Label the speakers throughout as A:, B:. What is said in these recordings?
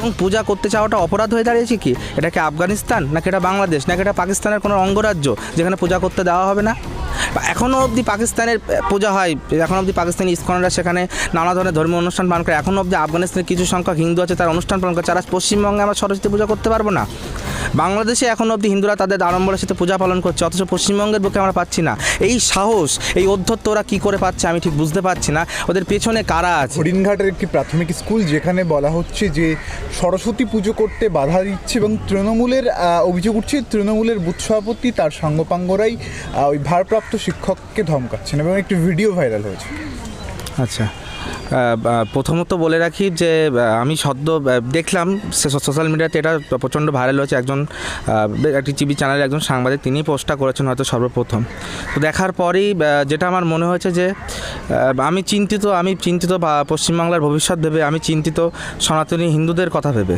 A: এবং পূজা করতে চাওয়াটা অপরাধ হয়ে দাঁড়িয়েছে কি? এটা কি আফগানিস্তান? নাকি এটা বাংলাদেশ? নাকি এটা পাকিস্তানের কোনো অঙ্গরাজ্য যেখানে পূজা করতে দেওয়া হবে না? এখনও অবধি পাকিস্তানের পূজা হয়, এখন অবধি পাকিস্তানি ইস্কনরা সেখানে নানা ধরনের ধর্মীয় অনুষ্ঠান পালন করে। এখনও অবধি আফগানিস্তানের কিছু সংখ্যক হিন্দু আছে, তার অনুষ্ঠান পালন করে। তারা পশ্চিমবঙ্গে আমরা সরস্বতী পূজা করতে পারব না। বাংলাদেশে এখন অবধি হিন্দুরা তাদের আড়ম্বরের সাথে পূজা পালন করছে অথচ পশ্চিমবঙ্গের বুকে আমরা পাচ্ছি না। এই সাহস এই অধ্যত্ত ওরা কী করে পাচ্ছে আমি ঠিক বুঝতে পারছি না। ওদের পেছনে কারা আছে?
B: হরিণঘাটের একটি প্রাথমিক স্কুল যেখানে বলা হচ্ছে যে সরস্বতী পুজো করতে বাধা দিচ্ছে এবং তৃণমূলের অভিযোগ উঠছে তৃণমূলের বুথ সভাপতি তার সাঙ্গপাঙ্গরাই ওই ভারপ্রাপ্ত শিক্ষককে ধমকাচ্ছেন এবং একটি ভিডিও ভাইরাল হয়েছে।
A: আচ্ছা। প্রথমত বলে রাখি যে আমি সদ্য দেখলাম সোশ্যাল মিডিয়াতে এটা প্রচণ্ড ভাইরাল হয়েছে। একজন একটি টিভি চ্যানেলের একজন সাংবাদিক তিনি পোস্টটা করেছেন হয়তো সর্বপ্রথম। তো দেখার পরেই যেটা আমার মনে হয়েছে যে আমি চিন্তিত আমি চিন্তিত পশ্চিমবাংলার ভবিষ্যৎ ভেবে আমি চিন্তিত সনাতনী হিন্দুদের কথা ভেবে।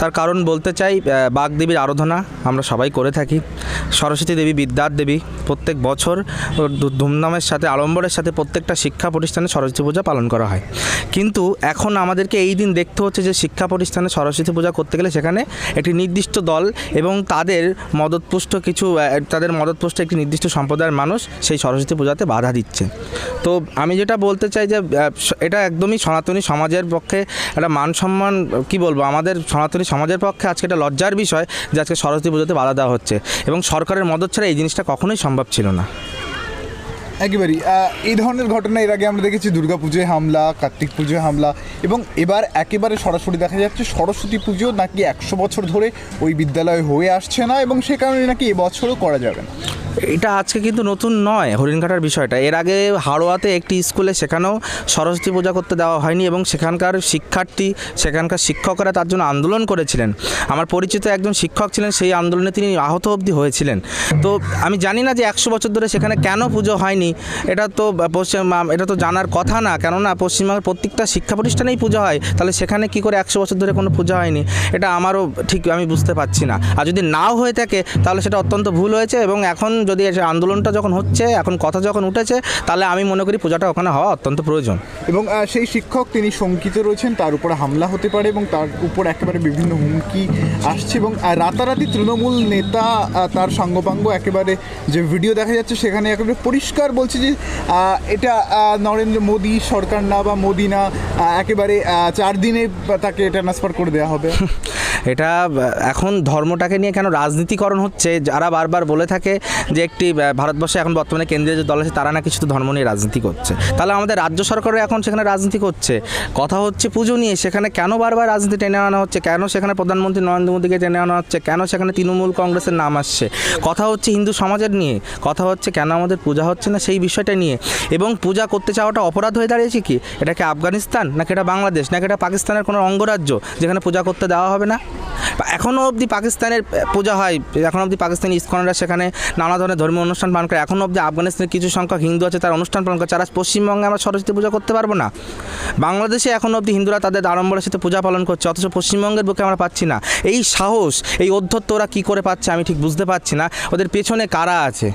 A: তার কারণ বলতে চাই বাগদেবীর আরাধনা আমরা সবাই করে থাকি। সরস্বতী দেবী, বিদ্যার দেবী, প্রত্যেক বছর ধুমধামের সাথে, আড়ম্বরের সাথে প্রত্যেকটা শিক্ষা প্রতিষ্ঠানে সরস্বতী পূজা পালন করা হয়। কিন্তু এখন আমাদেরকে এই দিন দেখতে হচ্ছে যে, শিক্ষা প্রতিষ্ঠানে সরস্বতী পূজা করতে গেলে সেখানে একটি নির্দিষ্ট দল এবং তাদের মদতপুষ্ট কিছু তাদের মদতপুষ্ট একটি নির্দিষ্ট সম্প্রদায়ের মানুষ সেই সরস্বতী পূজাতে বাধা দিচ্ছে। তো আমি যেটা বলতে চাই যে এটা একদমই সনাতনী সমাজের পক্ষে একটা মান সম্মান, কি বলব, আমাদের সনাতনী সমাজের পক্ষে আজকে এটা লজ্জার বিষয় যে আজকে সরস্বতী পুজোতে বাধা দেওয়া হচ্ছে এবং সরকারের মদত ছাড়া এই জিনিসটা কখনোই সম্ভব ছিল না।
B: একেবারেই এই ধরনের ঘটনা এর আগে আমরা দেখেছি দুর্গাপুজোয় হামলা, কার্তিক পুজোয় হামলা এবং এবার একেবারে সরাসরি দেখা যাচ্ছে সরস্বতী পুজো নাকি একশো বছর ধরে ওই বিদ্যালয়ে হয়ে আসছে না এবং সে কারণে নাকি এবছরও করা যাবে না।
A: এটা আজকে কিন্তু নতুন নয় হরিণঘাটার বিষয়টা। এর আগে হাড়োয়াতে একটি স্কুলে সেখানেও সরস্বতী পূজা করতে দেওয়া হয়নি এবং সেখানকার শিক্ষার্থী, সেখানকার শিক্ষকরা তার জন্য আন্দোলন করেছিলেন। আমার পরিচিত একজন শিক্ষক ছিলেন, সেই আন্দোলনে তিনি আহত অবধি হয়েছিলেন। তো আমি জানি না যে একশো বছর ধরে সেখানে কেন পুজো হয়নি। এটা তো পশ্চিম, এটা তো জানার কথা না। কেননা পশ্চিমবঙ্গের প্রত্যেকটা শিক্ষা প্রতিষ্ঠানেই পুজো হয়। তাহলে সেখানে কি করে একশো বছর ধরে কোনো পুজো হয়নি? এটা আমারও ঠিক আমি বুঝতে পারছি না। আর যদি নাও হয়ে থাকে, তাহলে সেটা অত্যন্ত ভুল হয়েছে এবং এখন যদি আন্দোলনটা যখন হচ্ছে এখন কথা যখন উঠেছে তাহলে আমি মনে করি পূজাটা ওখানে হওয়া অত্যন্ত প্রয়োজন।
B: এবং সেই শিক্ষক তিনি শঙ্কিত রয়েছেন তার উপরে হামলা হতে পারে এবং তার উপর একেবারে বিভিন্ন হুমকি আসছে এবং রাতারাতি তৃণমূল নেতা তার সাঙ্গপাঙ্গ একেবারে যে ভিডিও দেখা যাচ্ছে সেখানে একেবারে পরিষ্কার বলছে যে এটা নরেন্দ্র মোদী সরকার না বা মোদী না একেবারে চার দিনে তাকে ট্রান্সফার করে দেওয়া হবে।
A: এটা এখন ধর্মটাকে নিয়ে কেন রাজনীতিকরণ হচ্ছে? যারা বারবার বলে থাকে যে একটি ভারতবর্ষে এখন বর্তমানে কেন্দ্রীয় যে দল আছে, তারা নাকি শুধু ধর্ম নিয়ে রাজনীতি করছে। তাহলে আমাদের রাজ্য সরকারও এখন সেখানে রাজনীতি করছে। কথা হচ্ছে পুজো নিয়ে সেখানে কেন বারবার রাজনীতি টেনে আনা হচ্ছে? কেন সেখানে প্রধানমন্ত্রী নরেন্দ্র মোদীকে টেনে আনা হচ্ছে? কেন সেখানে তৃণমূল কংগ্রেসের নাম আসছে? কথা হচ্ছে হিন্দু সমাজের নিয়ে। কথা হচ্ছে কেন আমাদের পূজা হচ্ছে না সেই বিষয়টা নিয়ে? এবং পূজা করতে চাওয়াটা অপরাধ হয়ে দাঁড়িয়েছে কি? এটা কি আফগানিস্তান? নাকি এটা বাংলাদেশ? নাকি এটা পাকিস্তানের কোনো অঙ্গরাজ্য যেখানে পূজা করতে দেওয়া হবে না? এখনও অবধি পাকিস্তানের পূজা হয়, এখনও অবধি পাকিস্তানি ইস্কনরা সেখানে নানা ধরনের ধর্মীয় অনুষ্ঠান পালন করে। এখনও অবধি আফগানিস্তানের কিছু সংখ্যক হিন্দু আছে, তারা অনুষ্ঠান পালন করে। তারা পশ্চিমবঙ্গে আমরা সরস্বতী পূজা করতে পারব না। বাংলাদেশে এখনও অবধি হিন্দুরা তাদের আড়ম্বরের সাথে পূজা পালন করছে, অথচ পশ্চিমবঙ্গের বুকে আমরা পাচ্ছি না। এই সাহস, এই অধ্যত্ত ওরা কী করে পাচ্ছে আমি ঠিক বুঝতে পারছি না। ওদের পেছনে কারা আছে?